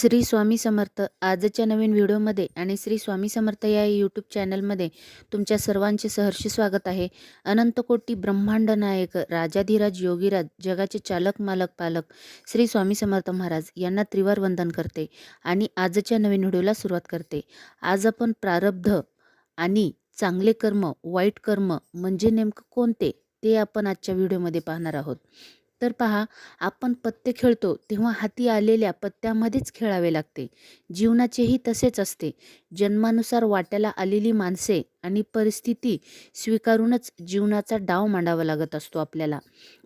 श्री स्वामी समर्थ. आजच्या नवीन व्हिडिओमध्ये आणि श्री स्वामी समर्थ या यूट्यूब चॅनलमध्ये तुमच्या सर्वांचे सहर्ष स्वागत आहे. अनंतकोटी ब्रह्मांड नायक राजाधिराज योगीराज जगाचे चालक मालक पालक श्री स्वामी समर्थ महाराज यांना त्रिवार वंदन करते आणि आजच्या नवीन व्हिडिओला सुरुवात करते. आज आपण प्रारब्ध आणि चांगले कर्म वाईट कर्म म्हणजे नेमकं कोणते ते आपण आजच्या व्हिडिओमध्ये पाहणार आहोत. तर पहा आपण पत्ते खेळतो तेव्हा हाती आलेल्या पत्त्यामध्येच खेळावे लागते. जीवनाचेही तसेच असते. जन्मानुसार वाट्याला आलेली माणसे आणि परिस्थिती स्वीकारूनच जीवनाचा डाव मांडावा लागत असतो आपल्याला.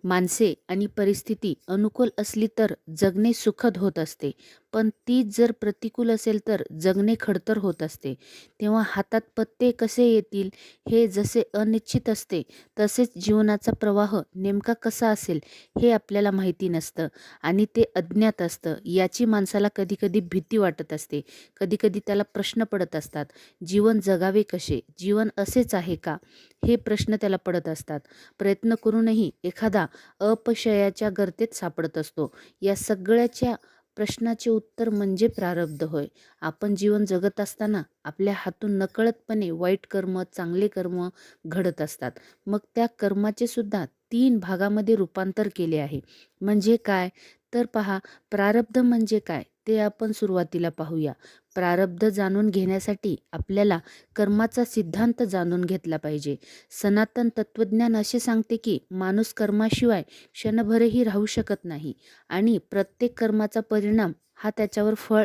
माणसे आणि परिस्थिती अनुकूल असली तर जगणे सुखद होत असते. पण तीच जर प्रतिकूल असेल तर जगणे खडतर होत असते. तेव्हा हातात पत्ते कसे येतील हे जसे अनिश्चित असते तसेच जीवनाचा प्रवाह नेमका कसा असेल हे आपल्याला माहिती नसतं आणि ते अज्ञात असतं. याची माणसाला कधीकधी भीती वाटत असते. कधीकधी त्याला प्रश्न पडत असतात जीवन जगावे कसे? जीवन असेच आहे का? हे प्रश्न त्याला पडत असतात. प्रयत्न करूनही एखादा अपशयाच्या गर्तेत सापडत असतो. या सगळ्याच्या प्रश्नाचे उत्तर म्हणजे प्रारब्ध होय. आपण जीवन जगत असताना आपल्या हातून नकळतपणे वाईट कर्म चांगले कर्म घडत असतात. मग त्या कर्माचे सुद्धा तीन भागामध्ये रूपांतर केले आहे. म्हणजे काय? तर पहा प्रारब्ध म्हणजे काय? ते आपण सुरुवातीला पाहूया. प्रारब्ध जाणून घेण्यासाठी आपल्याला कर्माचा सिद्धांत जाणून घेतला पाहिजे. सनातन तत्त्वज्ञान असे सांगते की माणूस कर्माशिवाय क्षणभरही राहू शकत नाही आणि प्रत्येक कर्माचा परिणाम हा त्याच्यावर फळ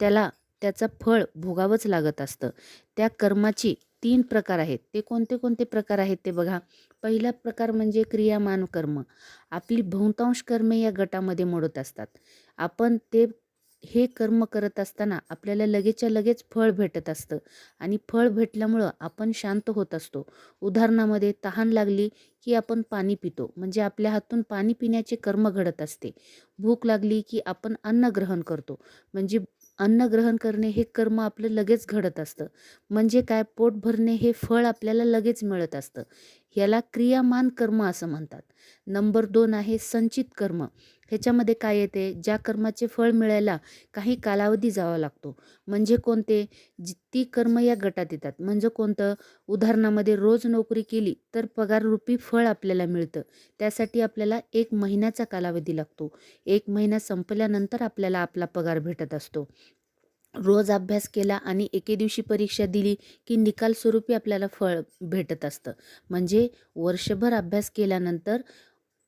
त्याला त्याचं फळ भोगावंच लागत असतं. त्या कर्माची तीन प्रकार आहेत. ते कोणते कोणते प्रकार आहेत ते बघा. पहिला प्रकार म्हणजे क्रियामान कर्म आपली बहुतांश कर्मे या गटामध्ये मोडत असतात. आपण ते हे कर्म करत असताना आपल्याला लगेचच्या लगेच फळ भेटत असतं आणि फळ भेटल्यामुळं आपण शांत होत असतो. उदाहरणामध्ये तहान लागली की आपण पाणी पितो म्हणजे आपल्या हातून पाणी पिण्याचे कर्म घडत असते. भूक लागली की आपण अन्न ग्रहण करतो म्हणजे अन्न ग्रहण करणे हे कर्म आपलं लगेच घडत असतं. म्हणजे काय? पोट भरणे हे फळ आपल्याला लगेच मिळत असतं. याला क्रियामान कर्म असं म्हणतात. नंबर दोन आहे संचित कर्म. ह्याच्यामध्ये काय येते? ज्या कर्माचे फळ मिळायला काही कालावधी जावा लागतो. म्हणजे कोणते? जी ती कर्म या गटात येतात. म्हणजे कोणतं? उदाहरणामध्ये रोज नोकरी केली तर पगाररूपी फळ आपल्याला मिळतं. त्यासाठी आपल्याला एक महिन्याचा कालावधी लागतो. एक महिना संपल्यानंतर आपल्याला आपला पगार भेटत असतो. रोज अभ्यास केला आणि एके दिवशी परीक्षा दिली की निकाल स्वरूपी आपल्याला फळ भेटत असतं. म्हणजे वर्षभर अभ्यास केल्यानंतर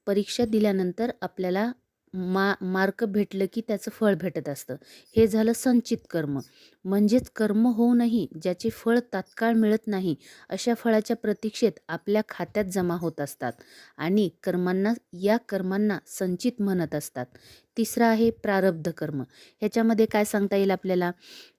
परीक्षा दिल्यानंतर आपल्याला मा मार्क भेटलं की त्याचं फळ भेटत असतं. हे झालं संचित कर्म. म्हणजेच कर्म होऊनही ज्याचे फळ तात्काळ मिळत नाही अशा फळाच्या प्रतीक्षेत आपल्या खात्यात जमा होत असतात आणि कर्मांना या कर्मांना संचित म्हणत असतात. तिसरा आहे प्रारब्ध कर्म. ह्याच्यामध्ये काय सांगता येईल आपल्याला?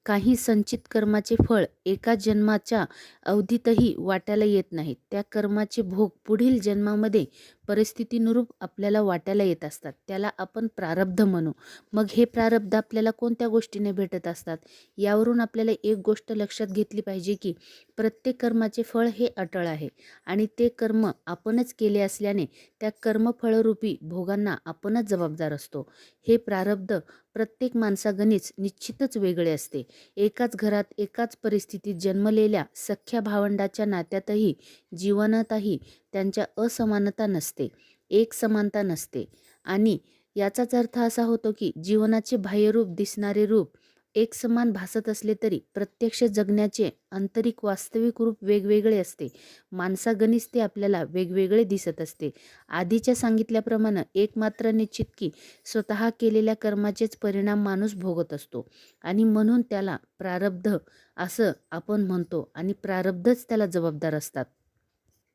काही संचित कर्माचे फळ एका जन्माच्या अवधीतही वाट्याला येत नाहीत. त्या कर्माचे भोग पुढील जन्मामध्ये परिस्थितीनुरूप आपल्याला वाट्याला येत असतात. त्याला आपण प्रारब्ध म्हणू. मग हे प्रारब्ध आपल्याला कोणत्या गोष्टीने भेटत असतात? यावरून आपल्याला एक गोष्ट लक्षात घेतली पाहिजे की प्रत्येक कर्माचे फळ हे अटळ आहे आणि ते कर्म आपणच केले असल्याने त्या कर्मफळरूपी भोगांना आपणच जबाबदार असतो. हे प्रारब्ध प्रत्येक माणसागणीच निश्चितच वेगळे असते. एकाच घरात एकाच परिस्थितीत जन्मलेल्या सख्या भावंडाच्या नात्यातही जीवनातही त्यांच्या असमानता नसते एक समानता नसते. आणि याचाच अर्थ असा होतो की जीवनाचे बाह्यरूप दिसणारे रूप एक समान भासत असले तरी प्रत्यक्ष जगण्याचे आंतरिक वास्तविक रूप वेगवेगळे असते. माणसागणीच ते आपल्याला वेगवेगळे दिसत असते. आधीच्या सांगितल्याप्रमाणे एक मात्र निश्चित की स्वतः केलेल्या कर्माचेच परिणाम माणूस भोगत असतो. आणि म्हणून त्याला प्रारब्ध असं आपण म्हणतो आणि प्रारब्धच त्याला जबाबदार असतात.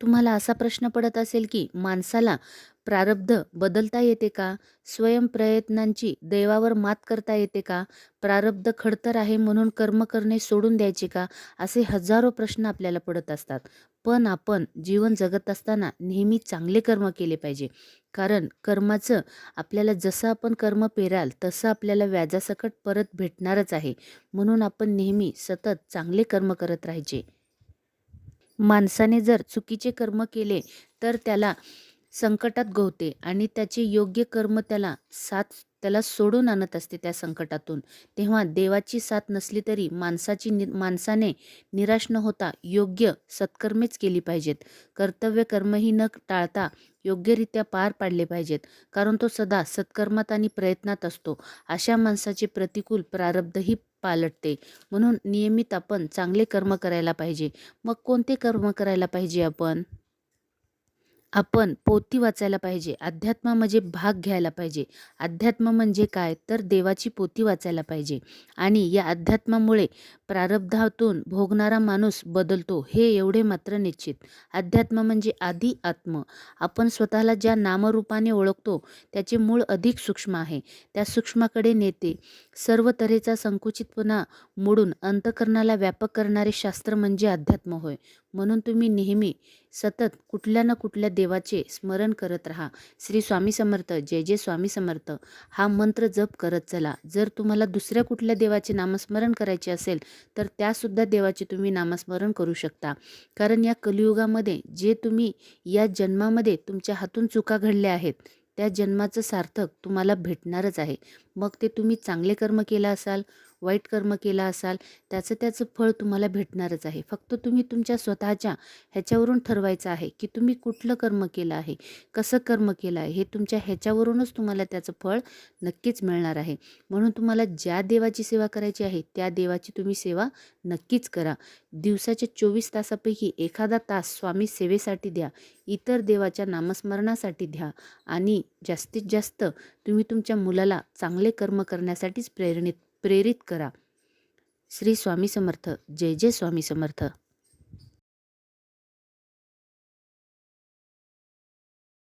तुम्हाला असा प्रश्न पडत असेल की माणसाला प्रारब्ध बदलता येते का? स्वयंप्रयत्नांची दैवावर मात करता येते का? प्रारब्ध खडतर आहे म्हणून कर्म करणे सोडून द्यायचे का? असे हजारो प्रश्न आपल्याला पडत असतात. पण आपण जीवन जगत असताना नेहमी चांगले कर्म केले पाहिजे. कारण कर्माचं आपल्याला जसं आपण कर्म पेराल तसं आपल्याला व्याजासकट परत भेटणारच आहे. म्हणून आपण नेहमी सतत चांगले कर्म करत राहायचे. माणसाने जर चुकीचे कर्म केले तर त्याला संकटात गवते आणि त्याचे योग्य कर्म त्याला साथ त्याला सोडून आणत असते त्या संकटातून. तेव्हा देवाची साथ नसली तरी माणसाची नि माणसाने निराश न होता योग्य सत्कर्मेच केली पाहिजेत. कर्तव्य कर्मही न टाळता योग्यरित्या पार पाडले पाहिजेत कारण तो सदा सत्कर्मात आणि प्रयत्नात असतो. अशा माणसाचे प्रतिकूल प्रारब्धही पालटते. म्हणून नियमित आपण चांगले कर्म करायला पाहिजे. मग कोणते कर्म करायला पाहिजे आपण? आपण पोथी वाचायला पाहिजे. अध्यात्मामध्ये म्हणजे भाग घ्यायला पाहिजे. अध्यात्म म्हणजे काय? तर देवाची पोथी वाचायला पाहिजे. आणि या अध्यात्मामुळे प्रारब्धातून भोगणारा माणूस बदलतो हे एवढे मात्र निश्चित. अध्यात्म म्हणजे आधी आत्म. आपण स्वतःला ज्या नामरूपाने ओळखतो त्याचे मूळ अधिक सूक्ष्म आहे. त्या सूक्ष्माकडे नेते सर्व तऱ्हेचा संकुचितपणा मोडून अंतकरणाला व्यापक करणारे शास्त्र म्हणजे अध्यात्म होय. म्हणून तुम्ही नेहमी सतत कुठल्या ना कुठल्या देवाचे स्मरण करत राहा. श्री स्वामी समर्थ जय जय स्वामी समर्थ. हा मंत्र जप करत चला. जर तुम्हाला दुसऱ्या कुठल्या देवाचे नामस्मरण करायचे असेल तर त्यासुद्धा देवाचे तुम्ही नामस्मरण करू शकता. कारण या कलियुगामध्ये जे तुम्ही या जन्मामध्ये तुमच्या हातून चुका घडल्या आहेत त्या जन्माचं सार्थक तुम्हाला भेटणारच आहे. मग ते तुम्ही चांगले कर्म केला असाल वाईट कर्म केला असाल त्याचं त्याचं फळ तुम्हाला भेटणारच आहे. फक्त तुम्ही तुमच्या स्वतःच्या ह्याच्यावरून ठरवायचं आहे की तुम्ही कुठलं कर्म केलं आहे कसं कर्म केलं आहे हे तुमच्या ह्याच्यावरूनच तुम्हाला त्याचं फळ नक्कीच मिळणार आहे. म्हणून तुम्हाला ज्या देवाची सेवा करायची आहे त्या देवाची तुम्ही सेवा नक्कीच करा. दिवसाच्या चोवीस तासापैकी एखादा तास स्वामी सेवेसाठी द्या इतर देवाच्या नामस्मरणासाठी द्या आणि जास्तीत जास्त तुम्ही तुमच्या मुलाला चांगले कर्म करण्यासाठीच प्रेरणित प्रेरित करा. श्री स्वामी समर्थ. जय जय स्वामी समर्थ.